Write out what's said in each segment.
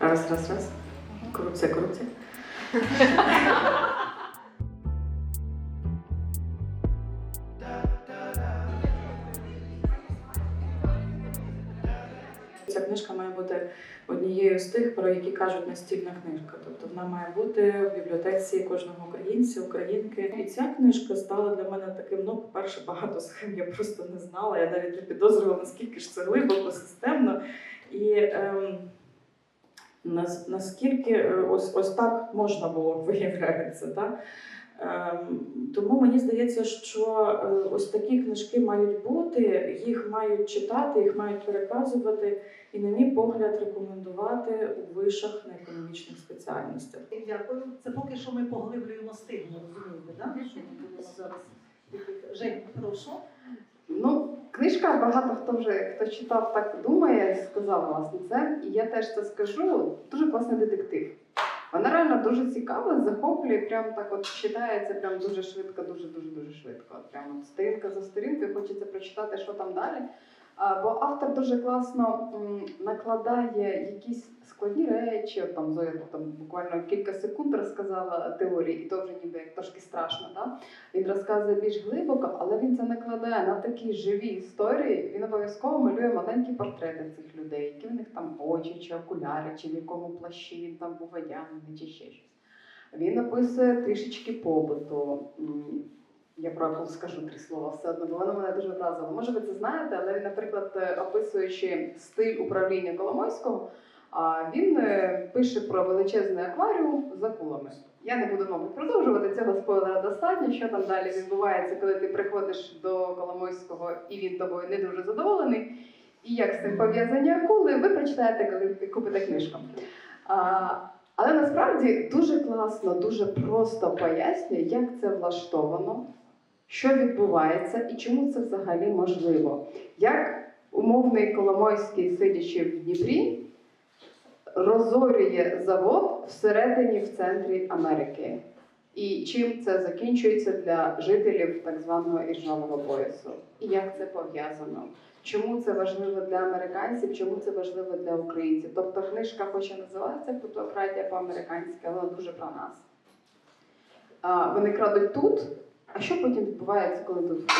Раз, раз, раз. Корупція, корупція. Ця книжка має бути однією з тих, про які кажуть настільна книжка. Тобто вона має бути в бібліотеці кожного українця, українки. І ця книжка стала для мене таким. Ну, по-перше, багато схем я просто не знала. Я навіть не підозрювала, наскільки ж це глибоко, системно. І ем, наскільки е, ось, ось так можна було виявляється. Так? Ем, тому мені здається, що е, ось такі книжки мають бути, їх мають читати, їх мають переказувати, і, на мій погляд, рекомендувати у вишах на економічних спеціальностях. Дякую. Це поки що ми поглиблюємо стигму, розумієте, да? що ми будемо зараз. Жень, прошу. Ну, книжка багато хто вже хто читав, так думає, сказав власне це. І я теж це скажу. Дуже класний детектив. Вона реально дуже цікава, захоплює, прям так от читається прям дуже швидко, дуже дуже дуже швидко. Прямо сторінка за сторінкою, хочеться прочитати, що там далі. А, бо автор дуже класно м, накладає якісь складні речі. Там Зоя там буквально кілька секунд розказала теорії, і то вже ніби як трошки страшно. Да? Він розказує більш глибоко, але він це накладає на такі живі історії. Він обов'язково малює маленькі портрети цих людей, які в них там очі, чи окуляри, чи в якому плащі він там був одягнений, чи ще щось. Він описує трішечки побуту. Я Apple скажу три слова все одно, бо воно мене дуже вразило. Може, ви це знаєте, але наприклад, е, описуючи стиль управління Коломойського, він е, пише про величезний акваріум з акулами. Я не буду, мабуть, продовжувати цього спойлера достатньо. Що там далі відбувається, коли ти приходиш до Коломойського і він тобою не дуже задоволений. І як з цим пов'язані акули, ви прочитаєте, коли купите книжку. А, але насправді дуже класно, дуже просто пояснює, як це влаштовано, що відбувається і чому це взагалі можливо. Як умовний Коломойський, сидячи в Дніпрі, розорює завод всередині в центрі Америки. І чим це закінчується для жителів так званого іржавого поясу? І як це пов'язано? Чому це важливо для американців, чому це важливо для українців? Тобто книжка, хоч називається Плутократія по-американськи, але дуже про нас. А, вони крадуть тут, а що потім відбувається, коли тут?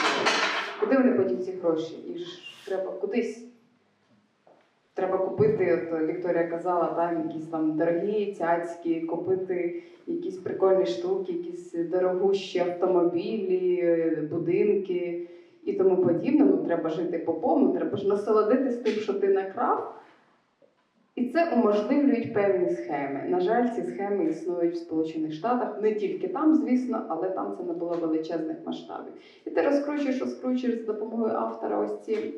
Куди вони потім ці гроші? Їх ж треба кудись. Треба купити, от Вікторія казала, там якісь там дорогі цяцькі, купити якісь прикольні штуки, якісь дорогущі автомобілі, будинки і тому подібне. Ну, треба жити по повну, треба ж насолодитись тим, що ти накрав. І це уможливлюють певні схеми. На жаль, ці схеми існують в Сполучених Штатах, не тільки там, звісно, але там це не було величезних масштабів. І ти розкручуєш, розкручуєш за допомогою автора ось ці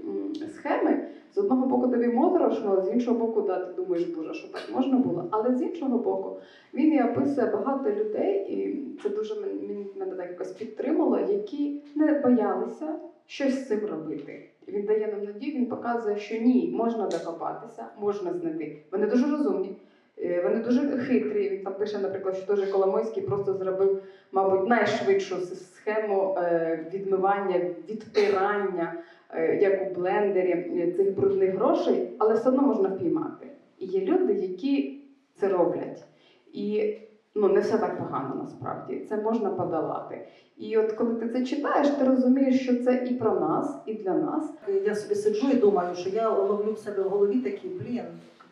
схеми. З одного боку тобі моторошно, з іншого боку, да, ти думаєш, боже, що так можна було. Але з іншого боку, він і описує багато людей, і це дуже мен- мен- мене так якось підтримало, які не боялися щось з цим робити. Він дає нам надію, він показує, що ні, можна докопатися, можна знайти. Вони дуже розумні, е, вони дуже хитрі. Він там пише, наприклад, що теж Коломойський просто зробив, мабуть, найшвидшу схему е, відмивання, відпирання, е, як у блендері цих брудних грошей, але все одно можна впіймати. І є люди, які це роблять. І ну, не все так погано насправді. Це можна подолати. І от коли ти це читаєш, ти розумієш, що це і про нас, і для нас. Я собі сиджу і думаю, що я ловлю в себе в голові такі, блін,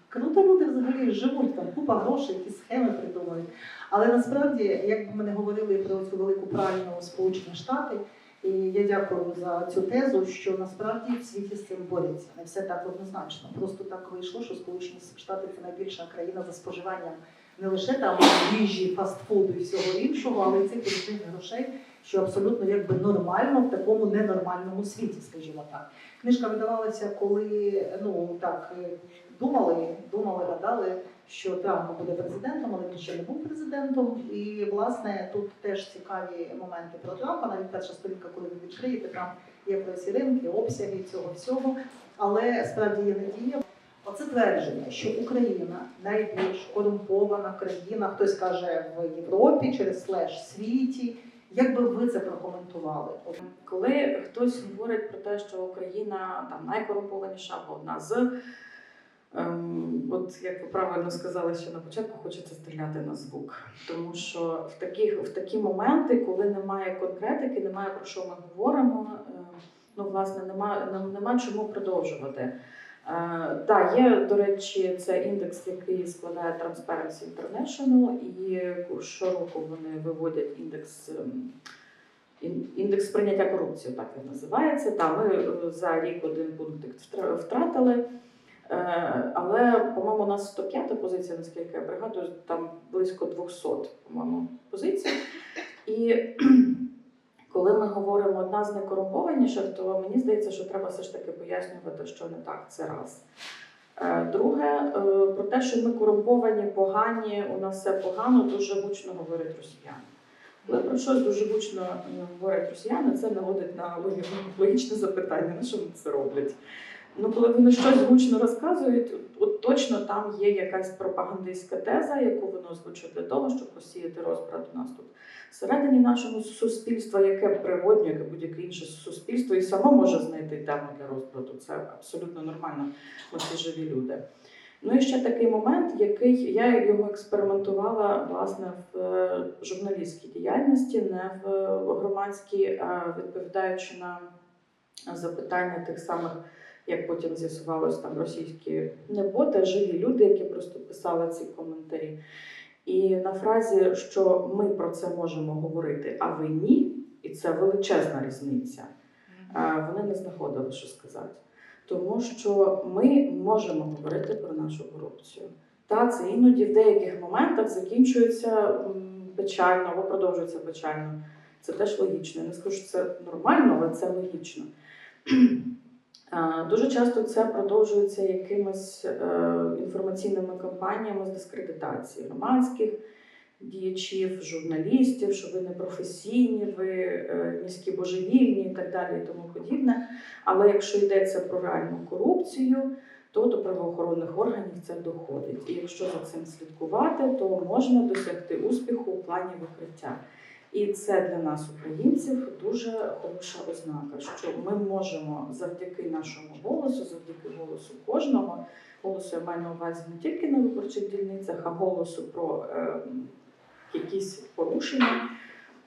круто люди взагалі живуть, там купа грошей, якісь схеми придумують. Але насправді, як ми не говорили про цю велику правильну Сполучені Штати, і я дякую за цю тезу, що насправді в світі з цим борються. Не все так однозначно. Просто так вийшло, що Сполучені Штати це найбільша країна за споживанням не лише там їжі, фастфуду і всього іншого, але й цих величезних грошей, що абсолютно якби нормально в такому ненормальному світі, скажімо так. Книжка видавалася, коли ну так е, думали, думали, гадали, що Трамп буде президентом, але він ще не був президентом. І власне тут теж цікаві моменти про Трампа. Навіть перша сторінка, коли ви відкриєте, там є про ці ринки, обсяги цього всього. Але справді є надія. Оце твердження, що Україна найбільш корумпована країна, хтось каже в Європі через слеш світі. Як би ви це прокоментували? Коли хтось говорить про те, що Україна там найкорумпованіша або одна з Ем, от як ви правильно сказали ще на початку, хочеться стріляти на звук. Тому що в такі, в такі моменти, коли немає конкретики, немає про що ми говоримо, е, ну власне немає нам нема чому продовжувати. Е, Так, є, до речі, це індекс, який складає Transparency International, і щороку вони виводять індекс. ем, Індекс прийняття корупції, так він називається. Та ми е, за рік один пункт втратили. Е, Але, по-моєму, у нас 105 позиція, наскільки я пригадую, там близько 200, по-моєму, позицій. І коли ми говоримо одна з найкорумпованіших, то мені здається, що треба все ж таки пояснювати, що не так. Це раз. Е, Друге, е, про те, що ми корумповані, погані, у нас все погано, дуже гучно говорять росіяни. Коли про щось дуже гучно е, говорять росіяни, це наводить на логічне запитання, на що вони це роблять. Ну, коли вони щось гучно розказують, от точно там є якась пропагандистська теза, яку вони озвучують для того, щоб посіяти розбрат у нас тут. Всередині нашого суспільства, яке природньо, як будь-яке інше суспільство, і само може знайти тему для розбрату. Це абсолютно нормально. Всі живі люди. Ну і ще такий момент, який я його експериментувала власне в е, журналістській діяльності, не в громадській, а відповідаючи на запитання тих самих, як потім з'ясувалось, там російські не боти, живі люди, які просто писали ці коментарі. І на фразі, що ми про це можемо говорити, а ви ні, і це величезна різниця, вони не знаходили, що сказати. Тому що ми можемо говорити про нашу корупцію. Та це іноді в деяких моментах закінчується печально або продовжується печально. Це теж логічно. Я не скажу, що це нормально, але це логічно. Дуже часто це продовжується якимись е, інформаційними кампаніями з дискредитації громадських діячів, журналістів, що ви не професійні, ви е, міські божевільні і так далі, і тому подібне. Але якщо йдеться про реальну корупцію, то до правоохоронних органів це доходить. І якщо за цим слідкувати, то можна досягти успіху у плані викриття. І це для нас, українців, дуже хороша ознака, що ми можемо завдяки нашому голосу, завдяки голосу кожного, голосу я маю на увазі не тільки на виборчих дільницях, а голосу про е, якісь порушення,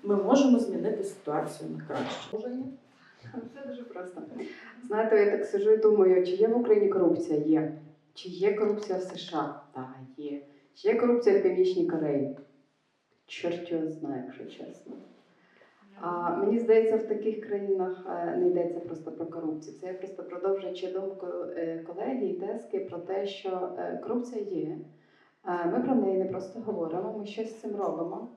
ми можемо змінити ситуацію на краще. Це дуже просто. Знаєте, я так сижу і думаю, чи є в Україні корупція? Є. Чи є корупція в США? Так, є. Чи є корупція в Північній Кореї? Чорт його знає, якщо чесно. А мені здається, в таких країнах е, не йдеться просто про корупцію. Це я просто продовжуючи думку е, колеги і тески про те, що е, корупція є. Ми про неї не просто говоримо, ми щось з цим робимо.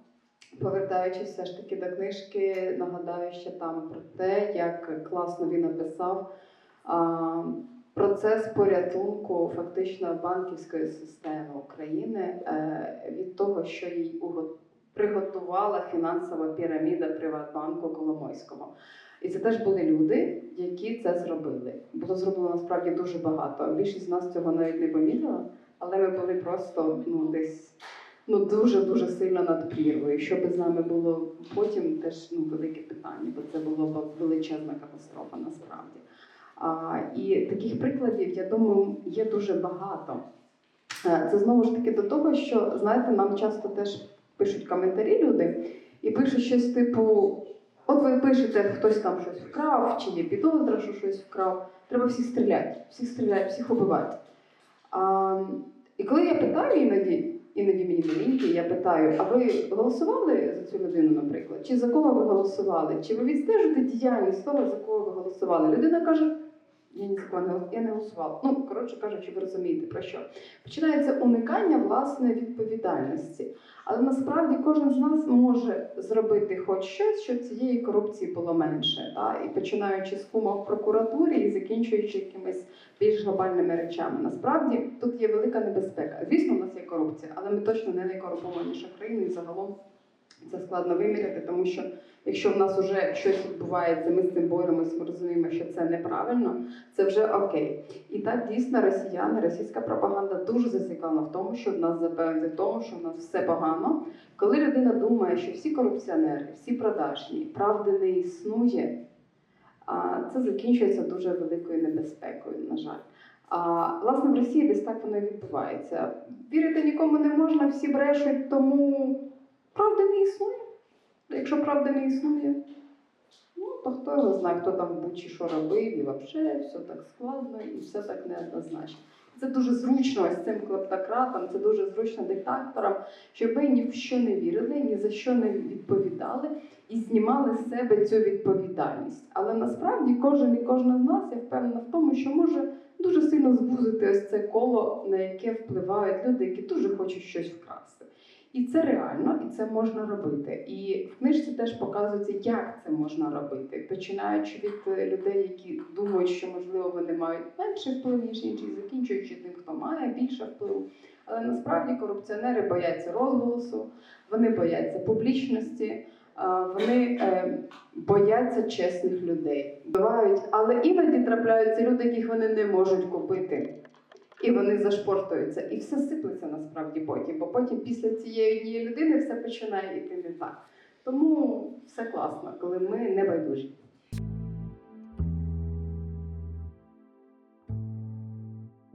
Повертаючись все ж таки до книжки, нагадаю ще там про те, як класно він описав процес порятунку фактично банківської системи України від того, що їй уго- приготувала фінансова піраміда Приватбанку Коломойського. І це теж були люди, які це зробили. Було зроблено насправді дуже багато. Більшість з нас цього навіть не помітила, але ми були просто ну, десь ну, дуже дуже сильно над прірвою. Що би з нами було потім, теж ну, велике питання, бо це була величезна катастрофа насправді. А, і таких прикладів, я думаю, є дуже багато. Е, Це знову ж таки до того, що знаєте, нам часто теж пишуть коментарі люди і пишуть щось типу: от ви пишете, хтось там щось вкрав, чи є підозра, що щось вкрав. Треба всіх стріляти, всіх стріляти, всіх убивати. А, і коли я питаю іноді, іноді мені маленькі, я питаю: а ви голосували за цю людину, наприклад? Чи за кого ви голосували? Чи ви відстежуєте діяльність того, за кого ви голосували? Людина каже. Я ні за кого не я не голосувала. Ну, коротше кажучи, ви розумієте про що. Починається уникання власної відповідальності. Але насправді кожен з нас може зробити хоч щось, щоб цієї корупції було менше. Та? І починаючи з кума в прокуратурі і закінчуючи якимись більш глобальними речами. Насправді тут є велика небезпека. Звісно, у нас є корупція, але ми точно не найкорумпованіша країна і загалом це складно виміряти, тому що якщо в нас вже щось відбувається, ми з цим боремось, ми розуміємо, що це неправильно, це вже окей. І так дійсно росіяни, російська пропаганда дуже зацікавлена в тому, щоб нас запевнити в тому, що в нас все погано. Коли людина думає, що всі корупціонери, всі продажні, правди не існує, це закінчується дуже великою небезпекою, на жаль. А власне в Росії десь так воно і відбувається. Вірити нікому не можна, всі брешуть, тому правда не існує. Якщо правда не існує, ну то хто його знає, хто там в Бучі що робив, і взагалі все так складно і все так неоднозначно. Це дуже зручно ось цим клептократам, це дуже зручно диктаторам, щоб ви ні в що не вірили, ні за що не відповідали і знімали з себе цю відповідальність. Але насправді кожен і кожна з нас, я впевнена в тому, що може дуже сильно звузити ось це коло, на яке впливають люди, які дуже хочуть щось вкрасти. І це реально, і це можна робити. І в книжці теж показується, як це можна робити, починаючи від е, людей, які думають, що можливо вони мають менший вплив, ніж інші, закінчуючи тим, хто має більше впливу. Але насправді корупціонери бояться розголосу, вони бояться публічності, вони е, бояться чесних людей. Бувають, але іноді трапляються люди, яких вони не можуть купити. І вони зашпортуються, і все сиплеться насправді потім, бо потім після цієї однієї людини все починає йти не так. Тому все класно, коли ми не байдужі.